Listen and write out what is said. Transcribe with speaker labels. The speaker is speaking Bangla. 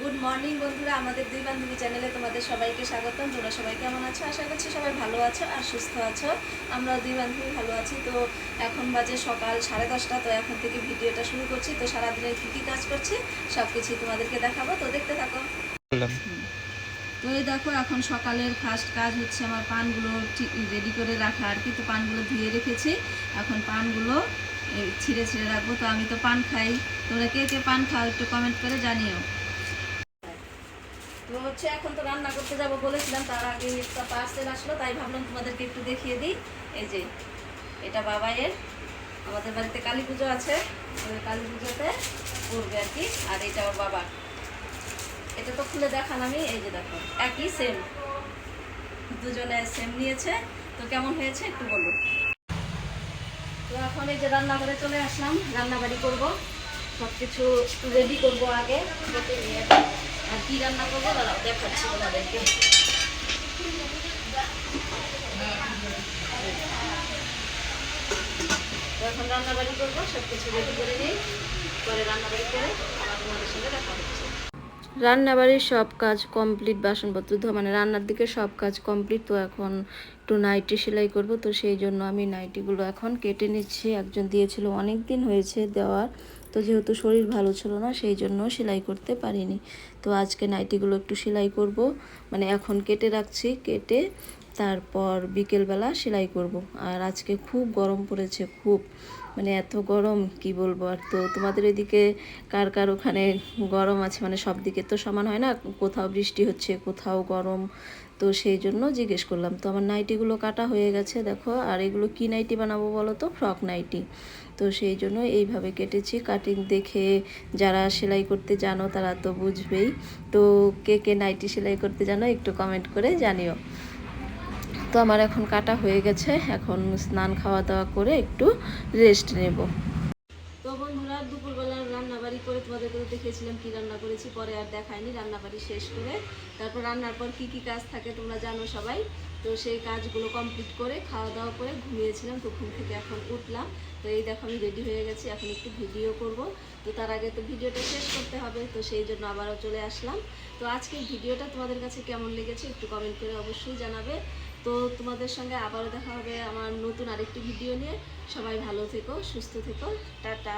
Speaker 1: গুড মর্নিং বন্ধুরা। আমাদের দুই বান্ধবী চ্যানেলে তোমাদের সবাইকে স্বাগতম। তোমরা সবাই কেমন আছো? আশা করছি সবাই ভালো আছো আর সুস্থ আছো। আমরা দুই বান্ধবী ভালো আছি। তো এখন বাজে সকাল সাড়ে দশটা। তো এখন থেকে ভিডিওটা শুরু করছি। তো সারাদিনের কী কী কাজ করছি সব কিছুই তোমাদেরকে দেখাবো। তো দেখতে থাকো। তো এই দেখো এখন সকালের ফার্স্ট কাজ হচ্ছে আমার পানগুলো ঠিক রেডি করে রাখা। আর কি তো পানগুলো ধুয়ে রেখেছি। এখন পানগুলো ছিঁড়ে ছিঁড়ে রাখব। তো আমি তো পান খাই। তোমরা কে কে পান খাও একটু কমেন্ট করে জানিও। তো হচ্ছে এখন তো রান্না করতে যাব বলেছিলাম, তার আগে একটা পার্সেল আসলো, তাই ভাবলাম তোমাদেরকে একটু দেখিয়ে দিই। এই যে, এটা বাবাইয়ের, আমাদের বাড়িতে কালী পুজো আছে ওই কালী পুজোতে করবে আর কি, আর এটা ওর বাবা এটা তো খুলে দেখান আমি, এই যে দেখো, একই সেম দুজনে সেম নিয়েছে, তো কেমন হয়েছে একটু বলুন তো এখন এই যে রান্নাঘরে চলে আসলাম, রান্নাবাড়ি করব সব কিছু রেডি করব আগে নিয়ে কি রান্না করব দাঁড়াও দেখাচ্ছি তোমাদেরকে এখন রান্নাবাড়ি করব সব কিছু রেডি করে নিই, পরে রান্নাবাড়ি করে আবার তোমাদের সঙ্গে দেখা হচ্ছে রান্নাবাড়ির সব কাজ কমপ্লিট বাসনপত্র ধোয়া মানে রান্নার দিকে সব কাজ কমপ্লিট তো এখন একটু নাইটি সেলাই করব, তো সেই জন্য আমি নাইটিগুলো এখন কেটে নিচ্ছি। একজন দিয়েছিল অনেক দিন হয়েছে দেওয়ার, তো যেহেতু শরীর ভালো ছিল না, সেই জন্য সেলাই করতে পারিনি। তো আজকে নাইটিগুলো একটু সেলাই করব। মানে এখন কেটে রাখছি, কেটে তারপর বিকেলবেলা সেলাই করব। আর আজকে খুব গরম পড়েছে, খুব। মানে এত গরম, কি বলব? আর তো তোমাদের এদিকে কার কার ওখানে গরম আছে? মানে সব দিকে তো সমান হয় না, কোথাও বৃষ্টি হচ্ছে, কোথাও গরম। তো সেই জন্য জিজ্ঞেস করলাম, তো আমার নাইটিগুলো কাটা হয়ে গেছে, দেখো, আর এগুলো কি নাইটি বানাবো বলো তো? Frock nighty. তো সেই জন্য এইভাবে কেটেছি। কাটিং দেখে যারা সেলাই করতে জানো, তারা তো বুঝবেই। তো কে কে নাইটি সেলাই করতে জানো, একটু কমেন্ট করে জানিও। তো আমার এখন কাটা হয়ে গেছে। এখন স্নান খাওয়া দাওয়া করে একটু রেস্ট নেব। তো বন্ধুরা, দুপুরবেলা রান্নাবাড়ি করে তোমাদের তো দেখিয়েছিলাম কি রান্না করেছি, পরে আর দেখাইনি রান্নাবাড়ি শেষ করে তারপর রান্নার পর কি কি কাজ থাকে তোমরা জানো সবাই। তো সেই কাজগুলো কমপ্লিট করে খাওয়া দাওয়া করে ঘুমিয়েছিলাম, তো ঘুম থেকে এখন উঠলাম। তো এই দেখো আমি রেডি হয়ে গেছি, এখন একটু ভিডিও করব। তো তার আগে তো ভিডিওটা শেষ করতে হবে, তো সেই জন্য আবারও চলে আসলাম। তো আজকের ভিডিওটা তোমাদের কাছে কেমন লেগেছে একটু কমেন্ট করে অবশ্যই জানাবে। তো তোমাদের সঙ্গে আবারও দেখা হবে আমার নতুন আরেকটি ভিডিও নিয়ে। সবাই ভালো থেকো, সুস্থ থেকো। টাটা।